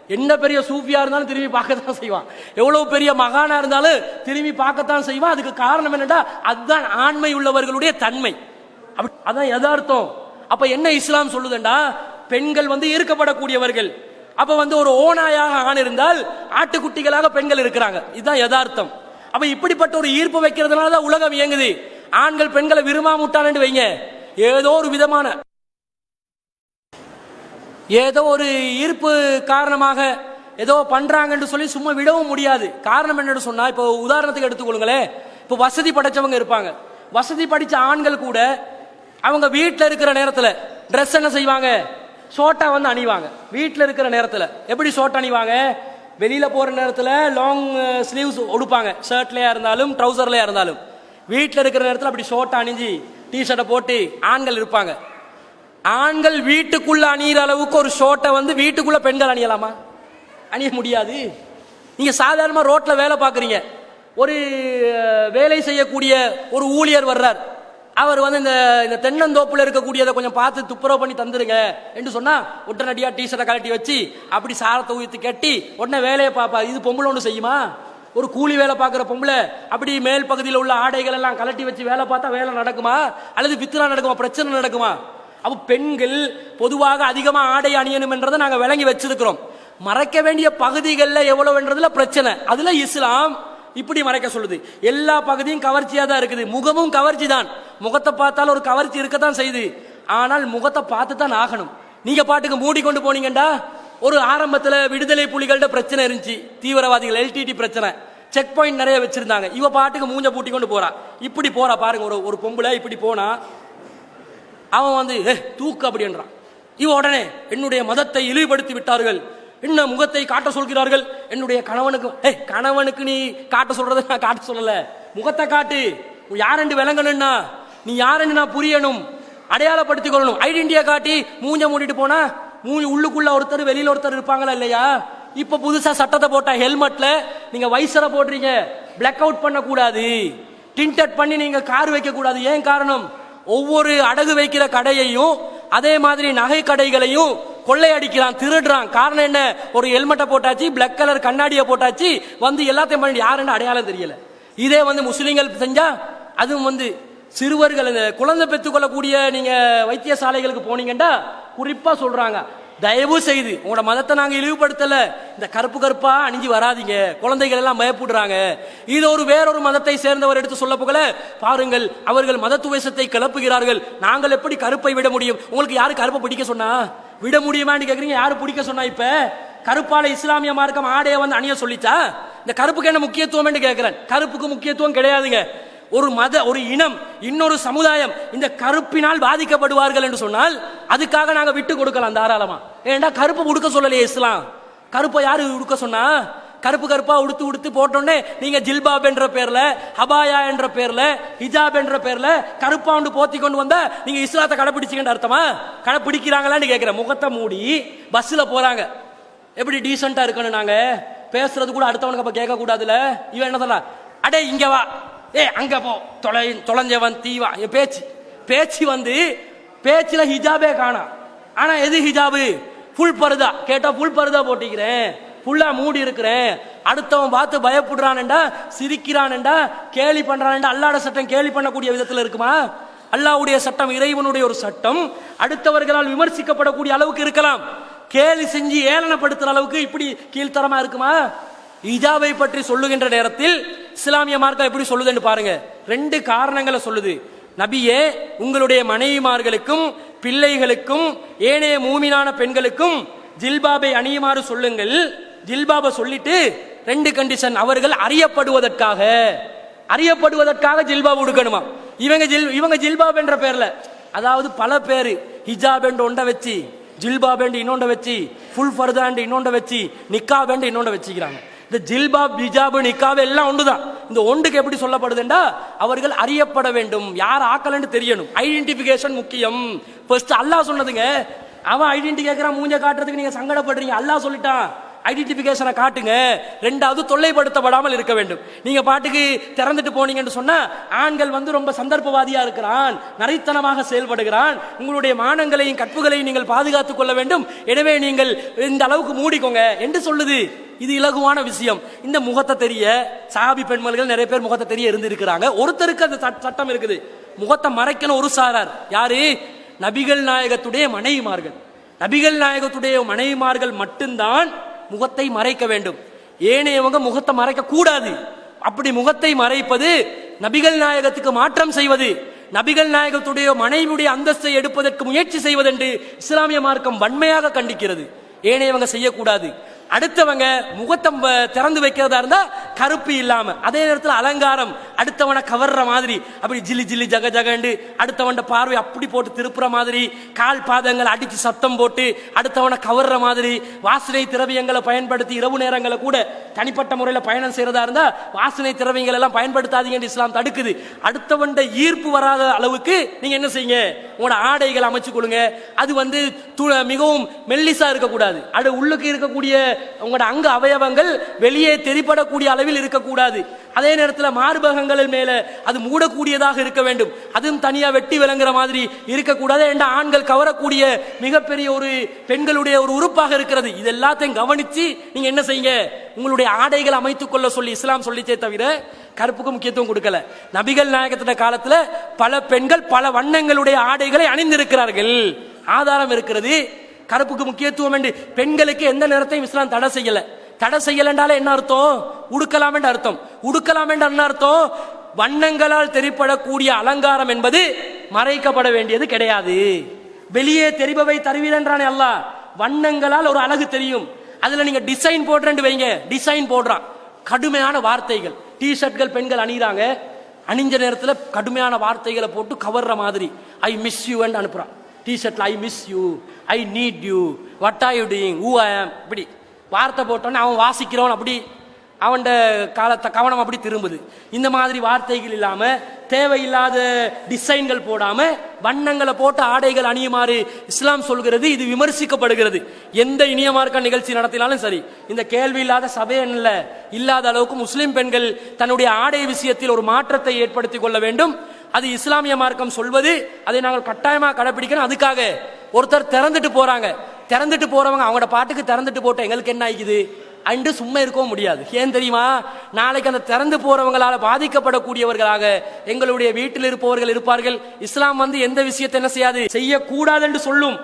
என்ன பெரிய சூஃபியா இருந்தாலும் திரும்பி பார்க்கத்தான் செய்வான். எவ்வளவு பெரிய மகானா இருந்தாலும் திரும்பி பார்க்கத்தான் செய்வான். அதுக்கு காரணம் என்னடா அதுதான் ஆண்மை உள்ளவர்களுடைய தன்மை. அப்படி அதான் யதார்த்தம். அப்ப என்ன இஸ்லாம் சொல்லுதுண்டா? பெண்கள் வந்து ஈர்க்கப்படக்கூடியவர்கள். அப்ப வந்து ஒரு ஓநாயாக ஆண் இருந்தால் ஆட்டுக்குட்டிகளாக பெண்கள் இருக்கிறாங்க. இதுதான் யதார்த்தம். அப்ப இப்படிப்பட்ட ஒரு ஈர்ப்பு வைக்கிறதுனால தான் உலகம் இயங்குது. ஆண்கள் பெண்களை விரும்பாமுட்டான்னு வைங்க. ஏதோ ஒரு விதமான ஏதோ ஒரு ஈர்ப்பு காரணமாக ஏதோ பண்றாங்கன்னு சொல்லி சும்மா விடவும் முடியாது. காரணம் என்னன்னு சொன்னா இப்போ உதாரணத்துக்கு எடுத்துக்கொள்ளுங்களேன். இப்போ வசதி படைச்சவங்க இருப்பாங்க. வசதி படிச்ச ஆண்கள் கூட அவங்க வீட்டில் இருக்கிற நேரத்தில் ட்ரெஸ் என்ன செய்வாங்க? ஷோட்டா வந்து அணிவாங்க. வீட்டில் இருக்கிற நேரத்தில். எப்படி ஷோட் அணிவாங்க? வெளியில் போகிற நேரத்தில் லாங் ஸ்லீவ்ஸ் uh, உடுப்பாங்க. ஷர்ட்லயா இருந்தாலும் ட்ரௌசர்லயா இருந்தாலும். வீட்டில் இருக்கிற நேரத்தில் அப்படி ஷோட்டா அணிஞ்சு டிஷர்ட்டை போட்டு ஆண்கள் இருப்பாங்க. ஆண்கள் வீட்டுக்குள்ளே அணியிற அளவுக்கு ஒரு ஷோட்டை வந்து வீட்டுக்குள்ளே பெண்கள் அணியலாமா? அணிய முடியாது. நீங்கள் சாதாரணமாக ரோட்டில் வேலை பார்க்குறீங்க. ஒரு uh, வேலை செய்யக்கூடிய ஒரு ஊழியர் வர்றார். அவர் வந்து இந்த இந்த தென்னந்தோப்புல இருக்கக்கூடியதை கொஞ்சம் பார்த்து துப்புரவு பண்ணி தந்துருங்க என்று சொன்னா உடனடியா டிஷர்ட்டை கழட்டி வச்சு அப்படி சாரத்தை ஊற்றி கட்டி உடனே வேலையை பார்ப்பா இது பொம்பளை ஒன்று செய்யுமா? ஒரு கூலி வேலை பார்க்குற பொம்பளை அப்படி மேல் பகுதியில் உள்ள ஆடைகள் எல்லாம் கலட்டி வச்சு வேலை பார்த்தா வேலை நடக்குமா? அல்லது வித்ரா நடக்குமா? பிரச்சனை நடக்குமா? அப்போ பெண்கள் பொதுவாக அதிகமாக ஆடை அணியணும் என்றதை நாங்கள் விளங்கி வச்சிருக்கிறோம். மறைக்க வேண்டிய பகுதிகளில் எவ்வளவுன்றதுல பிரச்சனை. அதில் இஸ்லாம் இப்படி மறைக்க சொல்லுது. எல்லா பகுதியும் கவர்ச்சியாக தான் இருக்குது. முகமும் கவர்ச்சி தான் முகத்தை பார்த்தாலும் ஒரு கவர்ச்சி இருக்கத்தான் செய்யுது. ஆனால் முகத்தை பார்த்து தான் ஆகணும். நீங்க பாட்டுக்கு மூடிக்கொண்டு போனீங்கடா ஒரு ஆரம்பத்தில் விடுதலை புலிகள்ட்ட பிரச்சனை இருந்துச்சு. தீவிரவாதிகள் எல்டிடி பிரச்சனை. செக் பாயிண்ட் நிறைய வச்சிருந்தாங்க. இவ பாட்டுக்கு மூஞ்ச பூட்டி கொண்டு போறா. இப்படி போறா பாருங்க ஒரு ஒரு பொம்பளை இப்படி போனா. அவன் வந்து "ஏ, தூக்கு அப்படின்றான் இவ உடனே என்னுடைய மதத்தை இழிவுபடுத்தி விட்டார்கள். என்ன முகத்தை காட்ட சொல்கிறார்கள்? என்னுடைய கணவனுக்கு ஏ கணவனுக்கு நீ காட்ட சொல்றதை நான் காட்ட சொல்லல. முகத்தை காட்டு. யார் யாரென்று விளங்கணும்னா நீ யாருன்னு நான் புரியணும். அடையாளப்படுத்திக் கொள்ளணும். ஐடென்டிட்டியை காட்டி மூஞ்ச மூடிட்டு போனா மூஞ்சி உள்ளுக்குள்ள ஒருத்தர் வெளியில ஒருத்தர் இருப்பாங்களா இல்லையா? இப்ப புதுசா சட்டத்தை போட்ட ஹெல்மெட்ல நீங்க வைசரை போடுறீங்க. பிளாக் அவுட் பண்ணக்கூடாது. டிண்டட் பண்ணி நீங்க கார் வைக்க கூடாது ஏன் காரணம்? ஒவ்வொரு அடகு வைக்கிற கடையையும் அதே மாதிரி நகை கடைகளையும் கொள்ளையடிக்கிறான் திருடுறான். காரணம் என்ன? ஒரு ஹெல்மெட்டை போட்டாச்சு பிளாக் கலர் கண்ணாடியை போட்டாச்சு வந்து எல்லாத்தையும் பண்ணி யாருன்னு அடையாளம் தெரியல. இதே வந்து முஸ்லீம்கள் செஞ்சா அதுவும் வந்து சிறுவர்கள் இந்த குழந்தை பெற்றுக்கொள்ளக்கூடிய நீங்க வைத்தியசாலைகளுக்கு போனீங்கன்னா குறிப்பா சொல்றாங்க. தயவு செய்து உங்களோட மதத்தை நாங்கள் இழிவுபடுத்தல. இந்த கருப்பு கருப்பா அணிஞ்சு வராதீங்க. குழந்தைகள் எல்லாம் பயப்படுறாங்க. இது ஒரு வேறொரு மதத்தை சேர்ந்தவர் எடுத்து சொல்ல போகல. பாருங்கள் அவர்கள் மதத்துவேசத்தை கிளப்புகிறார்கள். நாங்கள் எப்படி கருப்பை விட முடியும்? உங்களுக்கு யாரு கருப்பை பிடிக்க சொன்னா? விட முடியுமான்னு கேக்குறீங்க. யாரு பிடிக்க சொன்னா இப்ப? கருப்பால இஸ்லாமிய மார்க்கம் ஆடையை வந்து அணிய சொல்லிச்சா? இந்த கருப்புக்கு என்ன முக்கியத்துவம் கேட்கிறேன் கருப்புக்கு முக்கியத்துவம் கிடையாதுங்க. ஒரு மத ஒரு இனம் இன்னொரு சமுதாயம் இந்த கருப்பினால் பாதிக்கப்படுவார்கள் என்று சொன்னால் அதுக்காக நாங்கள் விட்டு கொடுக்கலாம் தாராளமா. ஏன்டா கருப்பு உடுக்க சொல்லலையே இஸ்லாம்? கருப்பை யாரு உடுக்க சொன்னா? கருப்பு கருப்பா உடுத்து உடுத்து போட்டோன்னே நீங்க ஜில்பாப் என்ற பேர்ல ஹபாயா என்ற பேர்ல ஹிஜாப் என்ற பேர்ல கருப்பாண்டு போத்தி கொண்டு வந்தா நீங்க இஸ்லாத்தை கடைபிடிச்சீங்கன்னு அர்த்தமா? கடைபிடிக்கிறாங்களான்னு கேட்கிறேன் முகத்தை மூடி பஸ்ல போறாங்க. எப்படி டீசெண்டா இருக்கணும் நாங்க? பேசுறது கூட அடுத்தவனுக்கு அப்ப கேட்க கூடாதுல இவன் என்ன சொல்ல அடே இங்க வா. ஏ அங்க போ. தொலை தொலைஞ்சவன் தீவா. என் பேச்சு. பேச்சு வந்து பேச்சில் ஹிஜாபே காணாம் ஆனா எது ஹிஜாபு? ஃபுல் பருதா. கேட்டா ஃபுல் பருதா போட்டிக்கிறேன். ஃபுல்லாக மூடி இருக்கிறேன். அடுத்தவன் பார்த்து பயப்படுறானேண்டா சிரிக்கிறானேண்டா கேலி பண்றானேண்டா அல்லாட சட்டம் கேலி பண்ணக்கூடிய விதத்தில் இருக்குமா? அல்லாவுடைய சட்டம் இறைவனுடைய ஒரு சட்டம். அடுத்தவர்களால் விமர்சிக்கப்படக்கூடிய அளவுக்கு இருக்கலாம். கேலி செஞ்சு ஏளனப்படுத்துற அளவுக்கு இப்படி கீழ்த்தரமா இருக்குமா? இஜாவை பற்றி சொல்லுகின்ற நேரத்தில் இஸ்லாமிய மார்க்கம் எப்படி சொல்லுதுன்னு பாருங்க. ரெண்டு காரணங்களை சொல்லுது. நபியே உங்களுடைய மனைவிமார்களுக்கும் பிள்ளைகளுக்கும் ஏனைய மூமினான பெண்களுக்கும் ஜில்பாபை அணியுமாறு சொல்லுங்கள். ஜில்பாபை சொல்லிட்டு ரெண்டு கண்டிஷன் அவர்கள் அறியப்படுவதற்காக அறியப்படுவதற்காக ஜில்பாப் உடுக்கணுமா? இவங்க ஜில் இவங்க ஜில்பாப் என்ற பேர்ல. அதாவது பல பேர். ஹிஜாப் என்று ஒன்றை வச்சு ஜில்பாப் என்று இன்னொன்றை வச்சு ஃபுல் ஃபர்தாண்டு இன்னொன்றை வச்சு நிக்காப் என்று இன்னொன்றை வச்சுக்கிறாங்க. இந்த ஜில்பாப் பிஜாபு நிக்காப் எல்லாம் ஒன்றுதான் இந்த ஒன்றுக்கு எப்படி சொல்லப்படுதுண்டா? அவர்கள் அறியப்பட வேண்டும். யார் ஆக்கலன்னு தெரியணும். ஐடென்டிஃபிகேஷன் முக்கியம். ஃபர்ஸ்ட் அல்லாஹ் சொன்னதுங்க. அவன் ஐடென்டி கேட்கறான் மூஞ்ச காட்டுறதுக்கு நீங்க சங்கடப்படுறீங்க. அல்லாஹ் சொல்லிட்டான். ஐடென்டிஃபிகேஷனை காட்டுங்க. ரெண்டாவது தொல்லைப்படுத்தப்படாமல் இருக்க வேண்டும். நீங்க பாட்டுக்கு திறந்துட்டு போனீங்கன்னு சொன்னா ஆண்கள் வந்து ரொம்ப சந்தர்ப்பவாதியா இருக்கிறான் நரித்தனமாக செயல்படுகிறான் உங்களுடைய மானங்களையும் கற்புகளையும் நீங்கள் பாதுகாத்துக் கொள்ள வேண்டும். எனவே நீங்கள் இந்த அளவுக்கு மூடிக்கோங்க. என்று சொல்லுது. இது இலகுவான விஷயம். இந்த முகத்தை தெரிய சாபி பெண்மல்கள் நிறைய பேர் முகத்தை தெரிய இருந்திருக்கிறாங்க. ஒருத்தருக்கு அந்த சட்- சட்டம் இருக்குது. முகத்தை மறைக்கணும் ஒரு சாரார். யாரு? நபிகள் நாயகத்துடைய மனைவிமார்கள். நபிகள் நாயகத்துடைய மனைவிமார்கள் மட்டும்தான் முகத்தை மறைக்க வேண்டும். ஏனையவங்க முகத்தை மறைக்க கூடாது. அப்படி முகத்தை மறைப்பது நபிகள் நாயகத்துக்கு மாற்றம் செய்வது நபிகள் நாயகத்துடைய மனைவியுடைய அந்தஸ்தை எடுப்பதற்கு முயற்சி செய்வதென்று இஸ்லாமிய மார்க்கம் வன்மையாக கண்டிக்கிறது. ஏனையவங்க செய்யக்கூடாது. அடுத்தவங்க முகத்தை திறந்து வைக்கிறதா இருந்தா கருப்பு இல்லாம அதே நேரத்தில் அலங்காரம். அடுத்தவனை கவர்ற மாதிரி அப்படி ஜில்லி ஜில்லி ஜக ஜகண்டு அடுத்தவன் பார்வை அப்படி போட்டு திருப்புற மாதிரி கால் பாதங்கள் அடிச்சு சத்தம் போட்டு அடுத்தவனை கவர்ற மாதிரி வாசனை திரவியங்களை பயன்படுத்தி இரவு நேரங்களை கூட தனிப்பட்ட முறையில் பயணம் செய்யறதா இருந்தா வாசனை திரவியங்கள் எல்லாம் பயன்படுத்தாதீங்கன்னு இஸ்லாம் தடுக்குது. அடுத்தவன் ஈர்ப்பு வராத அளவுக்கு நீங்க என்ன செய்யுங்க? உங்களோட ஆடைகளை அமைச்சு கொடுங்க. அது வந்து மிகவும் மெல்லிசா இருக்கக்கூடாது. அது உள்ளுக்கு இருக்கக்கூடிய உங்களோட அங்க அவயவங்கள் வெளியே தெரிப்படக்கூடிய அளவில் இருக்கக்கூடாது. அதே நேரத்தில் மார்பகங்கள் மேல அது மூடக்கூடியதாக இருக்க வேண்டும். அதுவும் தனியா வெட்டி விளங்குற மாதிரி இருக்கக்கூடாது. என்ற ஆண்கள் கவரக்கூடிய மிகப்பெரிய ஒரு பெண்களுடைய ஒரு உறுப்பாக இருக்கிறது. இது எல்லாத்தையும் கவனிச்சு நீங்க என்ன செய்யுங்க? உங்களுடைய ஆடைகளை அமைத்துக் கொள்ள சொல்லி இஸ்லாம் சொல்லிச்சே தவிர கருப்புக்கு முக்கியத்துவம் கொடுக்கல. நபிகள் நாயகத்தின காலத்துல பல பெண்கள் பல வண்ணங்களுடைய ஆடைகளை அணிந்திருக்கிறார்கள். ஆதாரம் இருக்கிறது. கருப்புக்கு முக்கியத்துவம் என்று பெண்களுக்கு எந்த நேரத்தையும் இஸ்லாம் தடை செய்யல. தடை செய்யலன்றாலே என்ன அர்த்தம்? உடுக்கலாம் என்ற அர்த்தம். உடுக்கலாம் என்ற என்ன அர்த்தம்? வண்ணங்களால் தெரிப்படக்கூடிய அலங்காரம் என்பது மறைக்கப்பட வேண்டியது கிடையாது. வெளியே தெரிபவை தருவீரன்றானே அல்ல வண்ணங்களால் ஒரு அழகு தெரியும். அதுல நீங்க டிசைன் போடுறேன்னு வைங்க. டிசைன் போடுறான். கடுமையான வார்த்தைகள். டி ஷர்ட்கள் பெண்கள் அணிகிறாங்க அணிஞ்ச நேரத்தில் கடுமையான வார்த்தைகளை போட்டு கவர்ற மாதிரி. ஐ மிஸ் யூ அனுப்புறான். டிஷர்ட்ல I miss you I need you what are you doing who I am இப்படி வார்த்தை போட்டோன்னே அவன் வாசிக்கிறவன் அப்படி அவன்ட காலத்தை கவனம் அப்படி திரும்புது. இந்த மாதிரி வார்த்தைகள் இல்லாமல் தேவையில்லாத டிசைன்கள் போடாமல் வண்ணங்களை போட்டு ஆடைகள் அணியுமாறு இஸ்லாம் சொல்கிறது இது விமர்சிக்கப்படுகிறது. எந்த இனிய மார்க்க நிகழ்ச்சி நடத்தினாலும் சரி இந்த கேள்வி இல்லாத சபையன்ல இல்லாத அளவுக்கு முஸ்லீம் பெண்கள் தன்னுடைய ஆடை விஷயத்தில் ஒரு மாற்றத்தை ஏற்படுத்திக் கொள்ள வேண்டும். அது இஸ்லாமிய மார்க்கம் சொல்வது அதை நாங்கள் கட்டாயமாக கடைபிடிக்கணும் அதுக்காக ஒருத்தர் திறந்துட்டு போறாங்க. திறந்துட்டு போறவங்க அவங்களோட பாட்டுக்கு திறந்துட்டு போட்டோம் எங்களுக்கு என்ன ஆகிக்குது? அன்று சும்மா இருக்கவும் முடியாது. ஏன் தெரியுமா? நாளைக்கு அந்த திறந்து போறவங்களால் பாதிக்கப்படக்கூடியவர்களாக எங்களுடைய வீட்டில் இருப்பவர்கள் இருப்பார்கள். இஸ்லாம் வந்து எந்த விஷயத்தை என்ன செய்யாது? செய்யக்கூடாது என்று சொல்லும்.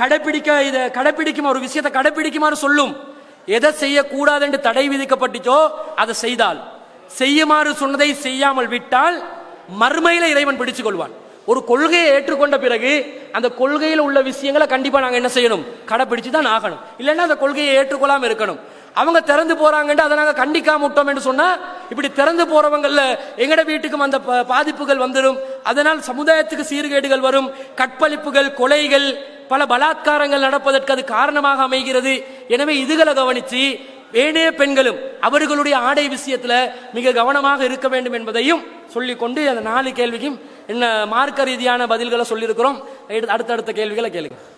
கடைபிடிக்க இதை கடைபிடிக்கும் ஒரு விஷயத்தை கடைபிடிக்குமாறு சொல்லும். எதை செய்யக்கூடாது என்று தடை விதிக்கப்பட்டுச்சோ அதை செய்தால். செய்யுமாறு சொன்னதை செய்யாமல் விட்டால் மறுமையில இறைவன் பிடிச்சு கொள்வான் ஒரு கொள்கையை ஏற்றுக்கொண்ட பிறகு அந்த கொள்கையில் உள்ள விஷயங்களை கண்டிப்பா நாங்க என்ன செய்யணும்? கடைபிடிச்சு தான் ஆகணும். இல்லைன்னா அந்த கொள்கையை ஏற்றுக்கொள்ளாம இருக்கணும். அவங்க திறந்து போறாங்கன்ட்டு அதை நாங்கள் கண்டிக்காம விட்டோம் என்று சொன்னா இப்படி திறந்து போறவங்கல்ல எங்கட வீட்டுக்கும் அந்த ப- பாதிப்புகள் வந்துடும் அதனால் சமுதாயத்துக்கு சீர்கேடுகள் வரும். கற்பழிப்புகள் கொலைகள் பல பலாத்காரங்கள் நடப்பதற்கு அது காரணமாக அமைகிறது. எனவே இதுகளை கவனித்து ஏனைய பெண்களும் அவர்களுடைய ஆடை விஷயத்தில் மிக கவனமாக இருக்க வேண்டும் என்பதையும் சொல்லிக்கொண்டு அந்த நாலு கேள்விக்கும் என்ன மார்க்க ரீதியான பதில்களை சொல்லியிருக்கிறோம். அடுத்தடுத்த கேள்விகளை கேளுங்க.